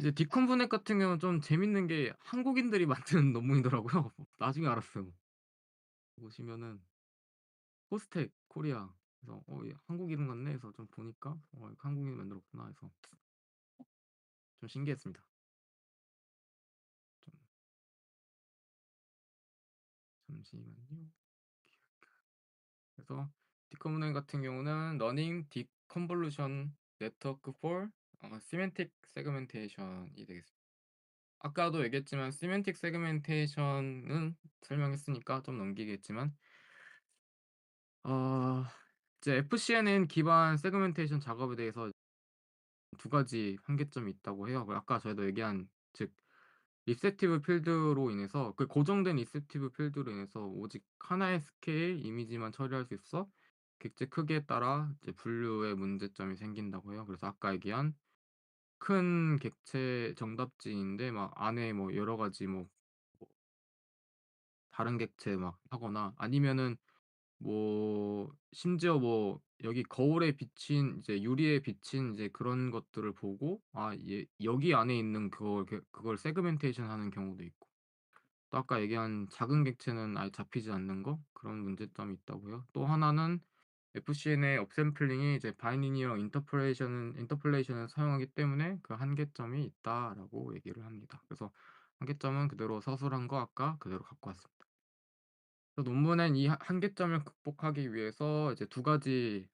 이제 디컴포넷 같은 경우는 좀 재밌는 게 한국인들이 만든 논문이더라고요. 나중에 알았어요. 보시면은 코스텍 코리아 그래서 '어 얘 한국 이름 같네.' 해서 좀 보니까 '어 한국인이 만들었구나.' 해서 좀 신기했습니다. 좀 잠시만요. 그래서 디컴포넷 같은 경우는 러닝 디컨볼루션 네트워크 for 어 semantic segmentation이 되겠습니다. 아까도 얘기했지만 semantic segmentation은 설명했으니까 좀 넘기겠지만 어 이제 FCNN 기반 세그멘테이션 작업에 대해서 두 가지 한계점이 있다고 해요. 그 아까 저희도 얘기한 즉 리셉티브 필드로 인해서 그 고정된 리셉티브 필드로 인해서 오직 하나의 스케일 이미지만 처리할 수 있어 객체 크기에 따라 이제 분류의 문제점이 생긴다고 해요. 그래서 아까 얘기한 큰 객체 정답지인데 막 안에 뭐 여러 가지 뭐 뭐 다른 객체 막 하거나 아니면은 뭐 심지어 뭐 여기 거울에 비친 이제 유리에 비친 이제 그런 것들을 보고 아 얘 여기 안에 있는 그걸 그걸 세그멘테이션 하는 경우도 있고 또 아까 얘기한 작은 객체는 아예 잡히지 않는 거 그런 문제점이 있다고요. 또 하나는 FCN의 업샘플링이 이제 바이리니어 인터폴레이션은 인터폴레이션을 사용하기 때문에 그 한계점이 있다라고 얘기를 합니다. 그래서 한계점은 그대로 서술한 거 아까 그대로 갖고 왔습니다. 논문엔 이하 한계점을 극복하기 위해서 이제 두 가지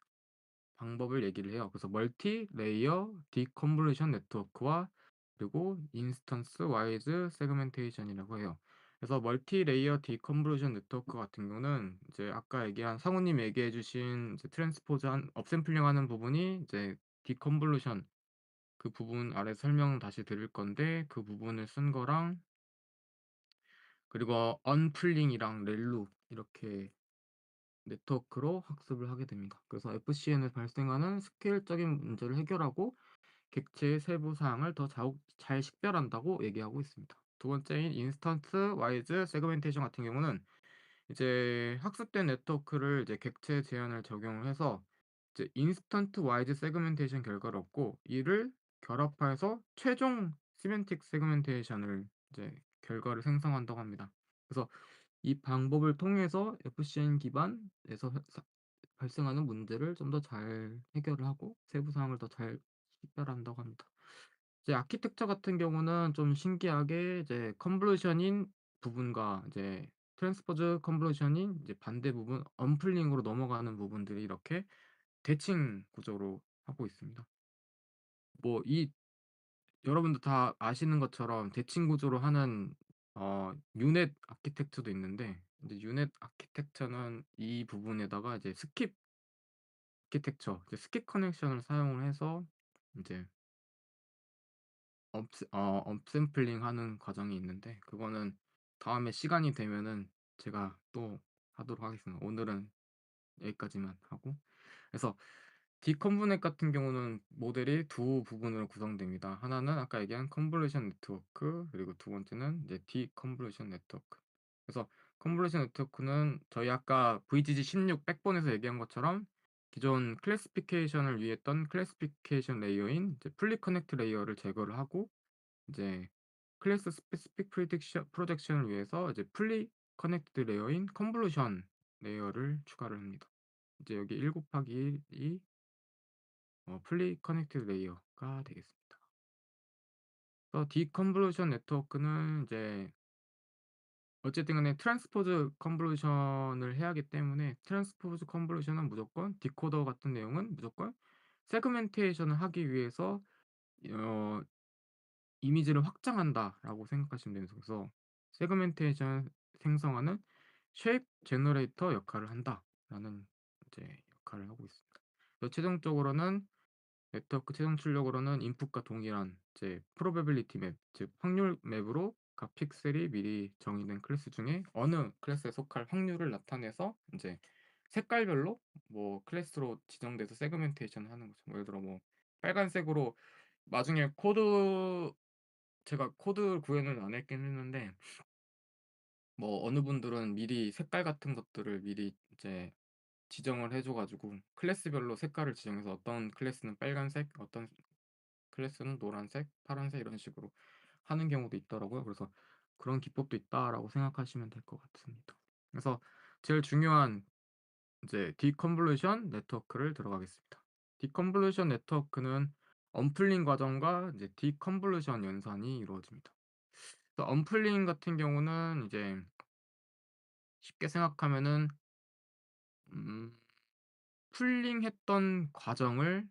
방법을 얘기를 해요. 그래서 멀티 레이어 디컨볼루션 네트워크와 그리고 인스턴스 와이즈 세그멘테이션이라고 해요. 그래서 멀티 레이어 디컨볼루션 네트워크 같은 경우는 이제 아까 얘기한 상우님 얘기해 주신 이제 트랜스포즈 한 업샘플링 하는 부분이 이제 디컨볼루션 그 부분 아래 설명 다시 드릴 건데 그 부분을 쓴 거랑 그리고 언풀링이랑 렐루 이렇게 네트워크로 학습을 하게 됩니다. 그래서 FCN에서 발생하는 스케일적인 문제를 해결하고 객체의 세부 사항을 더 잘 식별한다고 얘기하고 있습니다. 두 번째인 인스턴스 와이즈 세그멘테이션 같은 경우는 이제 학습된 네트워크를 이제 객체 제한을 적용을 해서 이제 인스턴트 와이즈 세그멘테이션 결과를 얻고 이를 결합해서 최종 시멘틱 세그멘테이션을 이제 결과를 생성한다고 합니다. 그래서 이 방법을 통해서 FCN 기반에서 발생하는 문제를 좀 더 잘 해결을 하고 세부 사항을 더 잘 식별한다고 합니다. 이제 아키텍처 같은 경우는 좀 신기하게 이제 컨볼루션인 부분과 이제 트랜스포즈 컨볼루션인 이제 반대 부분 언풀링으로 넘어가는 부분들이 이렇게 대칭 구조로 하고 있습니다. 뭐 이 여러분도 다 아시는 것처럼 대칭 구조로 하는 어 유넷 아키텍처도 있는데 이제 유넷 아키텍처는 이 부분에다가 이제 스킵 아키텍처 이제 스킵 커넥션을 사용을 해서 인제 업스 어 업샘플링 하는 과정이 있는데 그거는 다음에 시간이 되면은 제가 또 하도록 하겠습니다. 오늘은 여기까지만 하고 그래서 디컨보넷 같은 경우는 모델이 두 부분으로 구성됩니다. 하나는 아까 얘기한 컨볼루션 네트워크 그리고 두 번째는 이제 디컨볼루션 네트워크. 그래서 컨볼루션 네트워크는 저희 아까 VGG16 백본에서 얘기한 것처럼 기존 클래시피케이션을 위했던 클래시피케이션 레이어인 이제 풀리 커넥트 레이어를 제거를 하고 이제 클래스 스페시픽 프리딕션 프로젝션을 위해서 이제 풀리 커넥티드 레이어인 컨볼루션 레이어를 추가를 합니다. 이제 여기 1 곱하기 1이 어 풀리 커넥티드 레이어가 되겠습니다. 디컨볼루션 네트워크는 이제 어쨌든 간에 트랜스포즈 컨볼루션을 해야 하기 때문에 트랜스포즈 컨볼루션은 무조건 디코더 같은 내용은 무조건 세그멘테이션을 하기 위해서 어 이미지를 확장한다라고 생각하시면 됩니다. 그래서 세그멘테이션 생성하는 쉐입 제너레이터 역할을 한다라는 이제 역할을 하고 있습니다. 최종적으로는 네트워크 최종 출력으로는 인풋과 동일한 이제 probability 맵 즉 확률 맵으로 각 픽셀이 미리 정의된 클래스 중에 어느 클래스에 속할 확률을 나타내서 인제 색깔별로 뭐 클래스로 지정돼서 세그멘테이션을 하는 거죠. 뭐 예를 들어 뭐 빨간색으로 나중에 코드 제가 코드 구현을 안 했긴 했는데 뭐 어느 분들은 미리 색깔 같은 것들을 미리 이제 지정을 해줘 가지고 클래스별로 색깔을 지정해서 어떤 클래스는 빨간색 어떤 클래스는 노란색, 파란색 이런 식으로 하는 경우도 있더라고요. 그래서 '그런 기법도 있다.'라고 생각하시면 될 것 같습니다. 그래서 제일 중요한 이제 디컨볼루션 네트워크를 들어가겠습니다. 디컨볼루션 네트워크는 언플링 과정과 이제 디컨볼루션 연산이 이루어집니다. 언플링 같은 경우는 이제 쉽게 생각하면은 음 풀링했던 과정을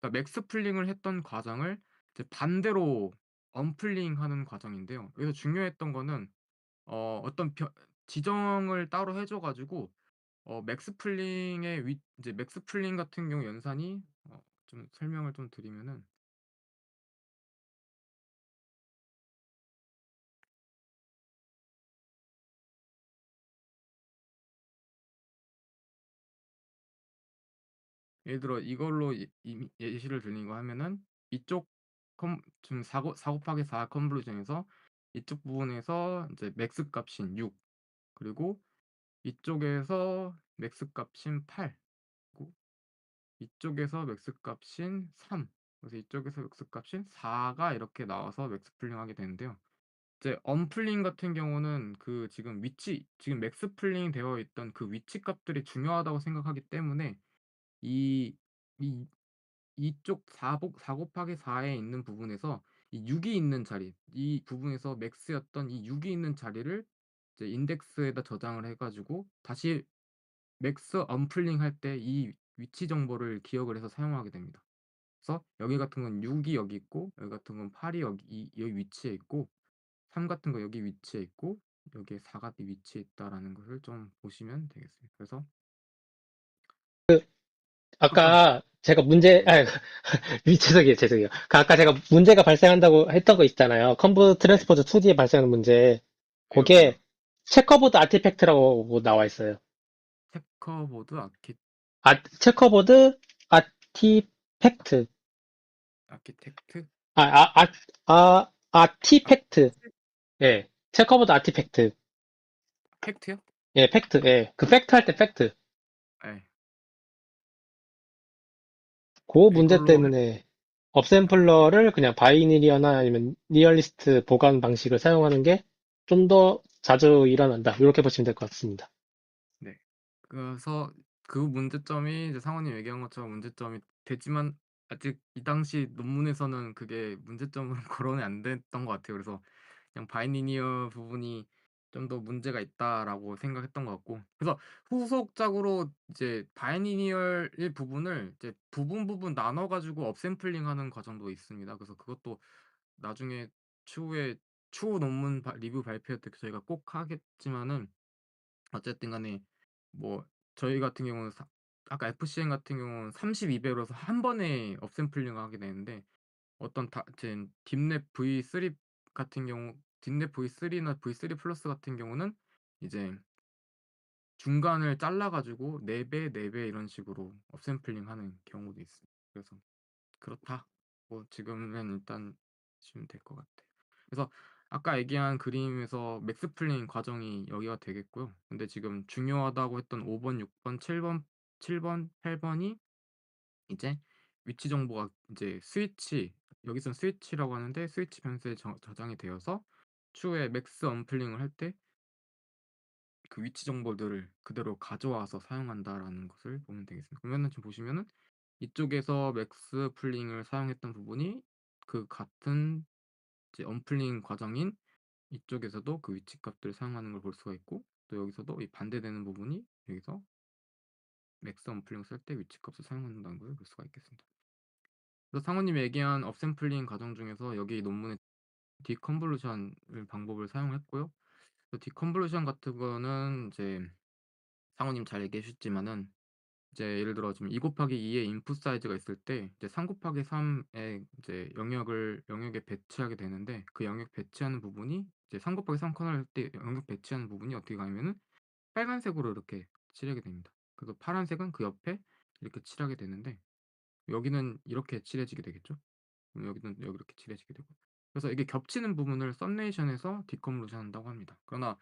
그러니까 맥스 풀링을 했던 과정을 이제 반대로 언풀링하는 과정인데요. 여기서 중요했던 거는 어 어떤 변 지정을 따로 해줘 가지고 어 맥스 풀링의 위 이제 맥스 풀링 같은 경우 연산이 어 좀 설명을 좀 드리면은 예를 들어 이걸로 예 예시를 들린 거 하면은 이쪽 컴 지금 4곱4 곱하기 4 컨볼루션에서 이쪽 부분에서 이제 맥스 값인 6 그리고 이쪽에서 맥스 값인 8 그리고 이쪽에서 맥스 값인 3 그래서 이쪽에서 맥스 값인 4가 이렇게 나와서 맥스 풀링하게 되는데요. 이제 언풀링 같은 경우는 그 지금 위치 지금 맥스 풀링 되어 있던 그 위치 값들이 중요하다고 생각하기 때문에 이 이 이쪽 4복4 곱하기 4에 있는 부분에서 이 6이 있는 자리 이 부분에서 맥스였던 이 6이 있는 자리를 이제 인덱스에다 저장을 해 가지고 다시 맥스 언풀링 할 때 이 위치 정보를 기억을 해서 사용하게 됩니다. 그래서 여기 같은 건 6이 여기 있고 여기 같은 건 8이 여기 이 여기 위치에 있고 3 같은 거 여기 위치에 있고 여기에 4가 위치에 있다라는 것을 좀 보시면 되겠습니다. 그래서 아까 제가 문제, 아, 미- 죄송해요, 죄송해요. 그 아까 제가 문제가 발생한다고 했던 거 있잖아요. 컴프 네. 트랜스포즈 2D에 발생하는 문제. 그게 체커보드 아티팩트라고 나와 있어요. 체커보드 아키 아, 체커보드 아티팩트. 아키텍트? 아, 아, 아, 아, 아티팩트. 예. 체커보드 아티팩트. 팩트요? 예, 팩트. 예. 그 팩트 할 때 팩트. 예. 그 문제 이걸로 때문에 업샘플러를 그냥 바이니리어나 아니면 리얼리스트 보관 방식을 사용하는 게 좀 더 자주 일어난다. 이렇게 보시면 될 것 같습니다. 네. 그래서 그 문제점이 이제 상원님 얘기한 것처럼 문제점이 되지만 아직 이 당시 논문에서는 그게 문제점으로 거론이 안 됐던 것 같아요. 그래서 그냥 바이리니어 부분이 좀 더 문제가 있다라고 생각했던 것 같고 그래서 후속작으로 이제 바이리니얼 부분을 이제 부분, 부분 나눠 가지고 업샘플링하는 과정도 있습니다. 그래서 그것도 나중에 추후에 추후 논문 바 리뷰 발표할 때 저희가 꼭 하겠지만은 어쨌든 간에 뭐 저희 같은 경우는 사 아까 FCM 같은 경우는 32 배로서 한 번에 업샘플링을 하게 되는데 어떤 다젠 딥랩 V3 같은 경우 딥랩 V3나 V3 플러스 같은 경우는 이제 중간을 잘라 가지고 4 배, 4배 이런 식으로 업샘플링 하는 경우도 있습니다. 그래서 그렇다. 뭐 지금은 일단 보시면 될 것 같아요. 그래서 아까 얘기한 그림에서 맥스 풀링 과정이 여기가 되겠고요. 근데 지금 중요하다고 했던 5 번, 6 번, 7번 7 번, 8 번이 이제 위치 정보가 이제 스위치 여기선 스위치라고 하는데 스위치 변수에 저 저장이 되어서 추후에 맥스 언플링을 할 때 그 위치 정보들을 그대로 가져와서 사용한다라는 것을 보면 되겠습니다. 그러면은 지금 보시면은 이쪽에서 맥스 풀링을 사용했던 부분이 그 같은 이제 언플링 과정인 이쪽에서도 그 위치 값들을 사용하는 걸 볼 수가 있고 또 여기서도 이 반대되는 부분이 여기서 맥스 언플링을 쓸때 위치 값을 사용한다는 걸 볼 수가 있겠습니다. 그래서 상호님이 얘기한 업샘플링 과정 중에서 여기 논문에 디컨볼루션을 방법을 사용했고요. 그 디컨볼루션 같은 거는 이제 상호님 잘 얘기해 주셨지만은 이제 예를 들어 지금 2 곱하기 2의 인풋 사이즈가 있을 때 이제 3 곱하기 3의 이제 영역을 영역에 배치하게 되는데 그 영역 배치하는 부분이 이제 3 곱하기 3 커널 할때 영역 배치하는 부분이 어떻게 가냐면은 빨간색으로 이렇게 칠하게 됩니다. 그래서 파란색은 그 옆에 이렇게 칠하게 되는데 여기는 이렇게 칠해지게 되겠죠. 여기는 여기 이렇게 칠해지게 되고. 그래서 이게 겹치는 부분을 썸네이션에서 디컨볼루션 한다고 합니다. 그러나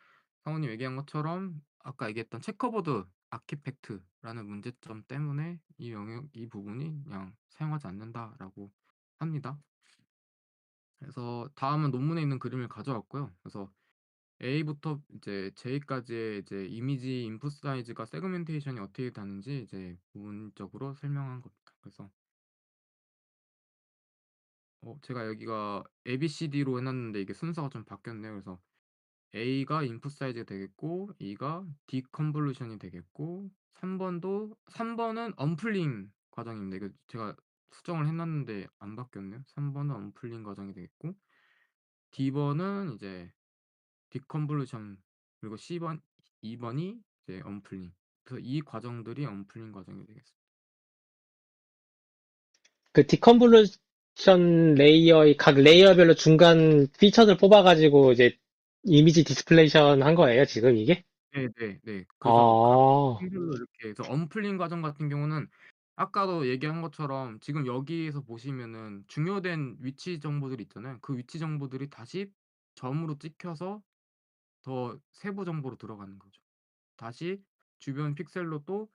상호님 얘기한 것처럼 아까 얘기했던 체커보드 아키팩트라는 문제점 때문에 이 영역 이 부분이 그냥 사용하지 않는다라고 합니다. 그래서 다음은 논문에 있는 그림을 가져왔고요. 그래서 A부터 이제 J까지의 이제 이미지 인풋 사이즈가 세그멘테이션이 어떻게 다른지 이제 부분적으로 설명한 겁니다. 그래서 어 제가 여기가 ABCD로 해 놨는데 이게 순서가 좀 바뀌었네요. 그래서 A가 인풋 사이즈가 되겠고 E가 디컨볼루션이 되겠고 3 번도 3 번은 언플링 과정입니다. 이거 제가 수정을 해 놨는데 안 바뀌었네요. 3 번은 언플링 과정이 되겠고 D번은 이제 디컨볼루션 그리고 C번 2 번이 이제 언플링. 그래서 이 과정들이 언플링 과정이 되겠습니다. 그 디컨볼루 션 레이어의 각 레이어별로 중간 피처들 뽑아가지고 이제 이미지 디스플레이션 한 거예요, 지금 이게? 네 네 네. 그래서 각 아, 팀별로 이렇게 해서 언플링 과정 같은 경우는 아까도 얘기한 것처럼 지금 여기에서 보시면은 중요된 위치 정보들이 있잖아요. 그 위치 정보들이 다시 점으로 찍혀서 더 세부 정보로 들어가는 거죠. 다시 주변 픽셀로 또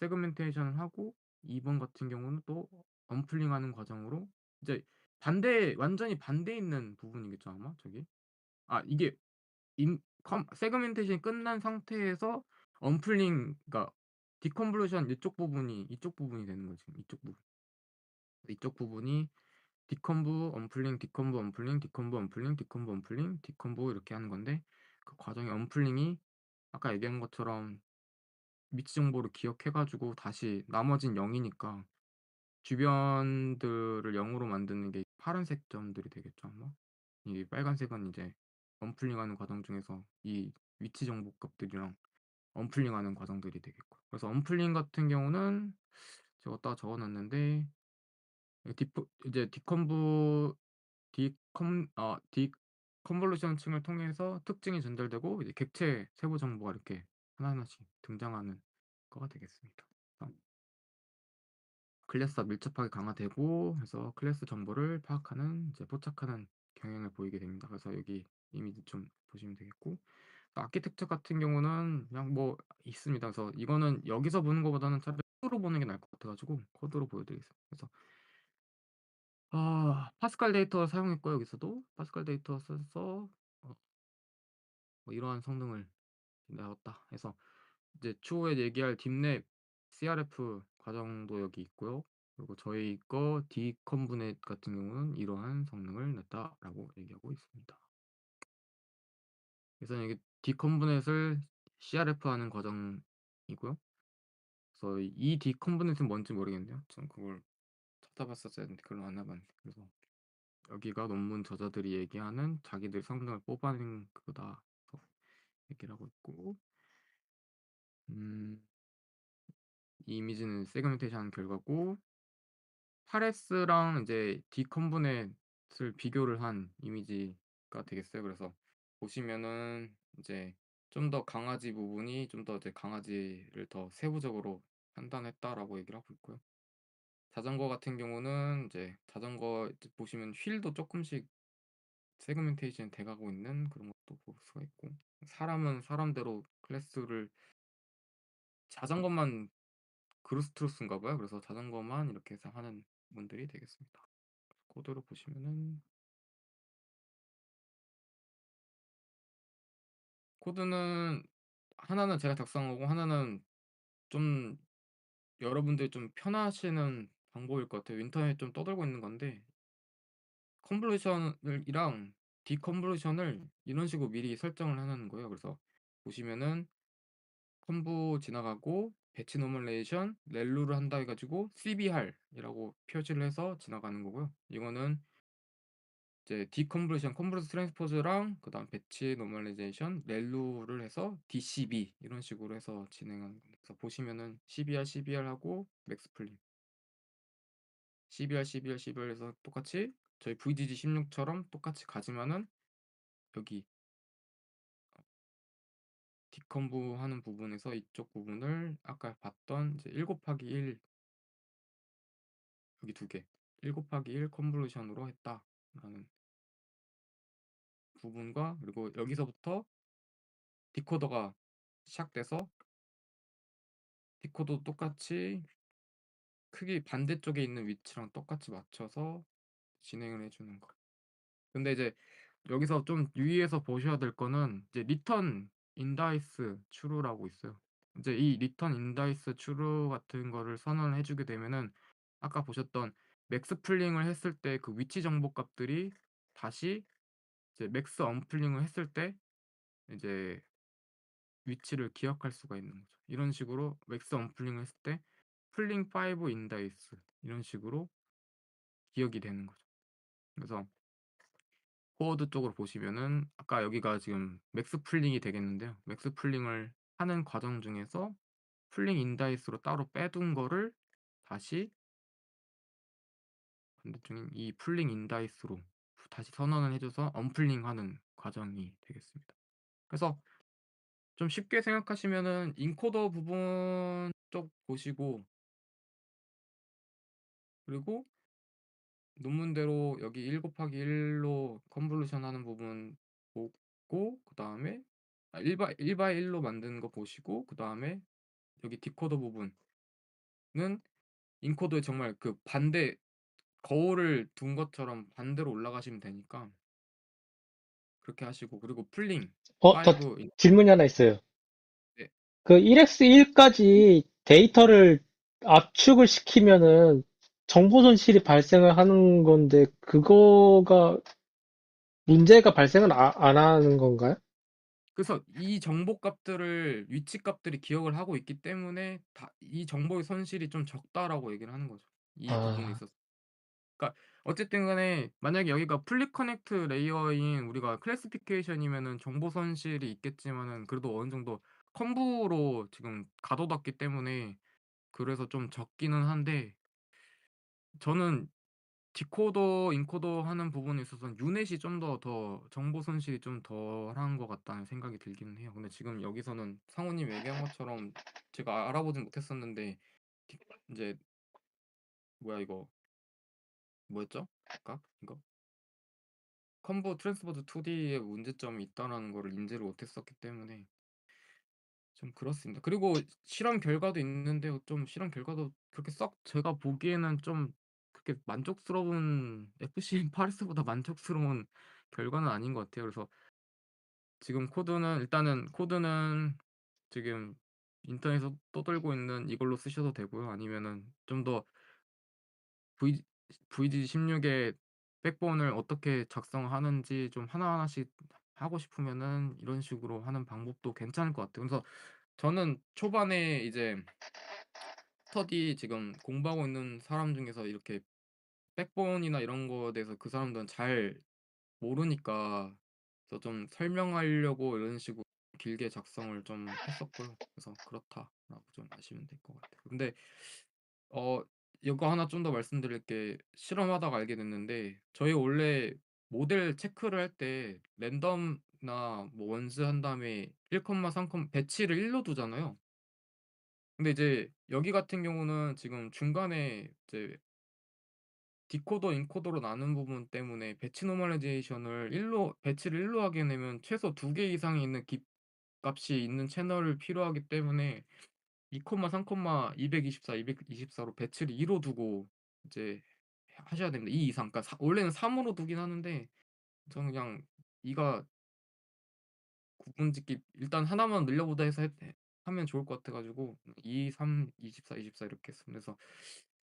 세그멘테이션을 하고 2번 같은 경우는 또 언플링하는 과정으로 이제 반대 완전히 반대에 있는 부분이겠죠 아마 저게? 아 이게 인 컴 세그멘테이션이 끝난 상태에서 언플링 그러니까 디컨볼루션 이쪽 부분이 이쪽 부분이 되는 거죠 이쪽 부분. 이쪽 부분이 디컨브, 언플링, 디컨브, 언플링, 디컨브, 언플링, 디컨브, 언플링, 디컨브 이렇게 하는 건데 그 과정의 언플링이 아까 얘기한 것처럼 위치 정보를 기억해 가지고 다시 나머진 0 이니까 주변들을 0 으로 만드는 게 파란색 점들이 되겠죠 아마? 이 빨간색은 이제 언플링하는 과정 중에서 이 위치 정보 값들이랑 언플링하는 과정들이 되겠고 그래서 언플링 같은 경우는 제가 어디다가 적어 놨는데 이 디프 이제 디컨브 디컨 어 디컨볼루션 층을 통해서 특징이 전달되고 이제 객체 세부 정보가 이렇게 하나하나씩 등장하는 거가 되겠습니다. 클래스와 밀접하게 강화되고 해서 클래스 정보를 파악하는 이제 포착하는 경향을 보이게 됩니다. 그래서 여기 이미지 좀 보시면 되겠고 아키텍처 같은 경우는 그냥 뭐 있습니다. 그래서 이거는 여기서 보는 것보다는 차라리 코드로 보는 게 나을 것 같아 가지고 코드로 보여드리겠습니다. 그래서 아 파스칼 데이터 사용했고 여기서도 파스칼 데이터 써서 어 뭐 이러한 성능을 내었다 해서 이제 추후에 얘기할 딥랩 CRF 과정도 여기 있고요. 그리고 저희 거 디컨브넷 같은 경우는 이러한 성능을 냈다라고 얘기하고 있습니다. 그래서 이게 디컨브넷을 CRF 하는 과정이고요. 그래서 이 디컨브넷은 뭔지 모르겠네요. 전 그걸 찾아봤었어야 했는데 그걸 안 해 봤네. 그래서 여기가 논문 저자들이 얘기하는 자기들 성능을 뽑아낸 그거다. 얘기를 하고 있고 음 이 이미지는 세그멘테이션 결과고 파레스랑 이제 디컨브넷을 비교를 한 이미지가 되겠어요. 그래서 보시면은 이제 좀 더 강아지 부분이 좀 더 이제 강아지를 더 세부적으로 판단했다라고 얘기를 하고 있고요. 자전거 같은 경우는 이제 자전거 이제 보시면 휠도 쪼끔씩 세그멘테이션이 돼 가고 있는 그런 것도 볼 수가 있고 사람은 사람대로 클래스를 자전거만 그루스트루스인가 봐요. 그래서 자전거만 이렇게 해서 하는 분들이 되겠습니다. 코드로 보시면은 코드는 하나는 제가 작성한 거고 하나는 좀 여러분들이 좀 편하시는 방법일 것 같아요. 인터넷에 좀 떠돌고 있는 건데 컨볼루션을 이랑 디컨볼루션을 이런 식으로 미리 설정을 해 놓는 거예요. 그래서 보시면은 컨보 지나가고 배치 노멀레이션 렐루를 한다 해 가지고 CBR이라고 표시를 해서 지나가는 거고요. 이거는 이제 디컨볼루션 컨볼루션 트랜스포즈랑 그 다음 배치 노멀라이제이션 렐루를 해서 DCB 이런 식으로 해서 진행하는 겁니다. 그래서 보시면은 CBR, CBR 하고 맥스플립 CBR, CBR, CBR 해서 똑같이 저희 VGG16처럼 똑같이 가지만은 여기 디컨보 하는 부분에서 이쪽 부분을 아까 봤던 이제 1 곱하기 1 여기 2 개. 1 곱하기 1 컨볼루션으로 했다라는 부분과 그리고 여기서부터 디코더가 시작돼서 디코더 똑같이 크기 반대쪽에 있는 위치랑 똑같이 맞춰서 진행을 해 주는 거. 근데 이제 여기서 좀 유의해서 보셔야 될 거는 이제 리턴 인다이스 추루라고 있어요. 이제 이 리턴 인다이스 추루 같은 거를 선언을 해 주게 되면은 아까 보셨던 맥스 풀링을 했을 때 그 위치 정보 값들이 다시 이제 맥스 언풀링을 했을 때 이제 위치를 기억할 수가 있는 거죠. 이런 식으로 맥스 언풀링을 했을 때 풀링 5 인다이스 이런 식으로 기억이 되는 거죠. 그래서 코어드 쪽으로 보시면은 아까 여기가 지금 맥스 풀링이 되겠는데요. 맥스 풀링을 하는 과정 중에서 풀링 인다이스로 따로 빼둔 거를 다시 반대쪽인 이 풀링 인다이스로 다시 선언을 해 줘서 언풀링하는 과정이 되겠습니다. 그래서 좀 쉽게 생각하시면은 인코더 부분 쪽 보시고 그리고 논문대로 여기 1 곱하기 1 로 컨볼루션 하는 부분 보고 그다음에 아 1 바 1 바이 1로 만드는 거 보시고 그다음에 여기 디코더 부분은 인코더에 정말 그 반대 거울을 둔 것처럼 반대로 올라가시면 되니까 그렇게 하시고 그리고 풀링 어, 더5인 질문이 하나 있어요. 네. 그 1x1까지 데이터를 압축을 시키면은 정보 손실이 발생을 하는 건데, 그거가 문제가 발생을 아- 안 하는 건가요? 그래서 이 정보 값들을 위치 값들이 기억을 하고 있기 때문에 다 이 정보의 손실이 좀 적다라고 얘기를 하는 거죠. 이 부분에 아, 있어서. 그러니까 어쨌든 간에 만약에 여기가 풀리 커넥트 레이어인 우리가 클래시피케이션이면은 정보 손실이 있겠지만은 그래도 어느 정도 컴브로 지금 가둬뒀기 때문에 그래서 좀 적기는 한데 저는 디코더, 인코더 하는 부분에 있어서는 유넷이 좀 더 더 정보 손실이 좀 덜한 것 같다는 생각이 들기는 해요. 근데 지금 여기서는 상우님 얘기한 것처럼 제가 알아보진 못했었는데 디 인제 뭐야 이거 뭐였죠? 아까 이거? 컴보 트랜스포즈 2D에 문제점이 있다라는 거를 인지를 못했었기 때문에 좀 그렇습니다. 그리고 실험 결과도 있는데요. 좀 실험 결과도 그렇게 썩 제가 보기에는 좀 그렇게 만족스러운 FC 파리스보다 만족스러운 결과는 아닌 것 같아요. 그래서 지금 코드는 일단은 코드는 지금 인터넷에서 떠돌고 있는 이걸로 쓰셔도 되고요. 아니면은 좀 더 V VG16의 백본을 어떻게 작성하는지 좀 하나하나씩 하고 싶으면은 이런 식으로 하는 방법도 괜찮을 것 같아요. 그래서 저는 초반에 이제 스터디 지금 공부하고 있는 사람 중에서 이렇게 백본이나 이런 거에 대해서 그 사람들은 잘 모르니까 그래서 좀 설명하려고 이런 식으로 길게 작성을 좀 했었고요. 그래서 그렇다라고 좀 아시면 될 것 같아요. 근데 어 이거 하나 좀 더 말씀드릴 게 실험하다가 알게 됐는데 저희 원래 모델 체크를 할 때 랜덤이나 뭐 원스 한 다음에 1 3 배치를 1로 두잖아요. 근데 이제 여기 같은 경우는 지금 중간에 이제 디코더, 인코더로 나눈 부분 때문에 배치 노멀라이제이션을 1로 배치를 1로 하게 되면 최소 2개 이상이 있는 깁 값이 있는 채널을 필요하기 때문에 2 3 224, 224로 배치를 2로 두고 이제 하셔야 됩니다. 2 이상. 그러니까 사 원래는 3으로 두긴 하는데 저는 그냥 2가 구분짓기 일단 하나만 늘려보자 해서 했해 하면 좋을 것 같아 가지고 2, 3, 24, 24 이렇게 했습니다. 그래서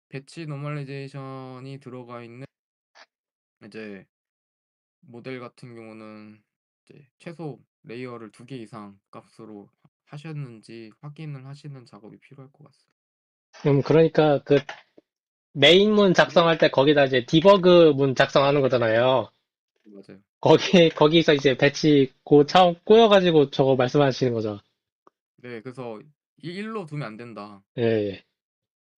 배치 노멀라이제이션이 들어가 있는 이제 모델 같은 경우는 이제 최소 레이어를 2개 이상 값으로 하 하셨는지 확인을 하시는 작업이 필요할 것 같습니다. 그럼 그러니까 그 메인문 작성할 때 거기다 이제 디버그 문 작성하는 거잖아요. 맞아요. 거기, 거기서 이제 배치 고차 꼬여가지고 저거 말씀하시는 거죠. 네 그래서 이 1로 두면 안 된다. 예, 예.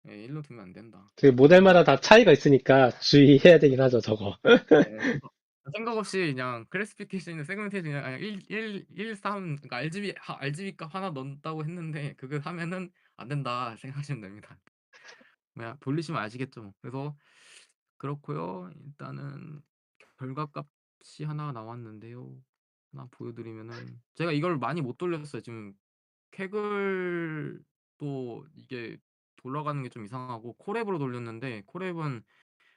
예 1로 두면 안 된다. 그 모델마다 다 차이가 있으니까 주의해야 되긴 하죠, 저거. 예. 그래서 생각 없이 그냥 클래시피케이션이나 세그멘테이션 그냥 그냥 1 1 1 3 그러니까 RGB 하 RGB 값 하나 넣는다고 했는데 그거 하면은 안 된다 생각하시면 됩니다. 그냥 돌리시면 아시겠죠 뭐. 그래서 그렇고요. 일단은 결과 값이 하나 나왔는데요. 하나 보여드리면은 제가 이걸 많이 못 돌렸어요. 지금 캐글도 이게 돌아가는 게 좀 이상하고 콜앱으로 돌렸는데 콜앱은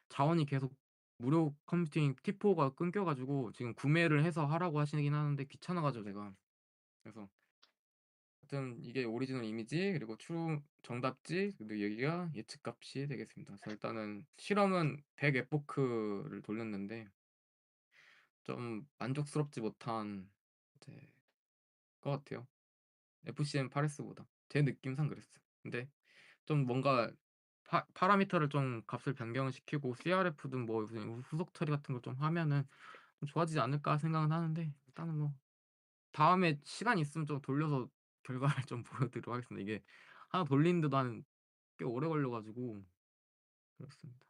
자원이 계속 무료 컴퓨팅 T4가 끊겨 가지고 지금 구매를 해서 하라고 하시긴 하는데 귀찮아 가지고 제가. 그래서 하여튼 이게 오리지널 이미지 그리고 true 정답지 그리고 여기가 예측값이 되겠습니다. 그래서 일단은 실험은 100 에포크를 돌렸는데 좀 만족스럽지 못한 이제 것 같아요. FCM 파레스보다. 제 느낌상 그랬어요. 근데 좀 뭔가 파 파라미터를 좀 값을 변경을 시키고 CRF든 뭐 무슨 후속 처리 같은 걸 좀 하면은 좀 좋아지지 않을까 생각은 하는데 일단은 뭐 다음에 시간 있으면 좀 돌려서 결과를 좀 보여드리도록 하겠습니다. 이게 하나 돌리는데도 한 꽤 오래 걸려 가지고 그렇습니다.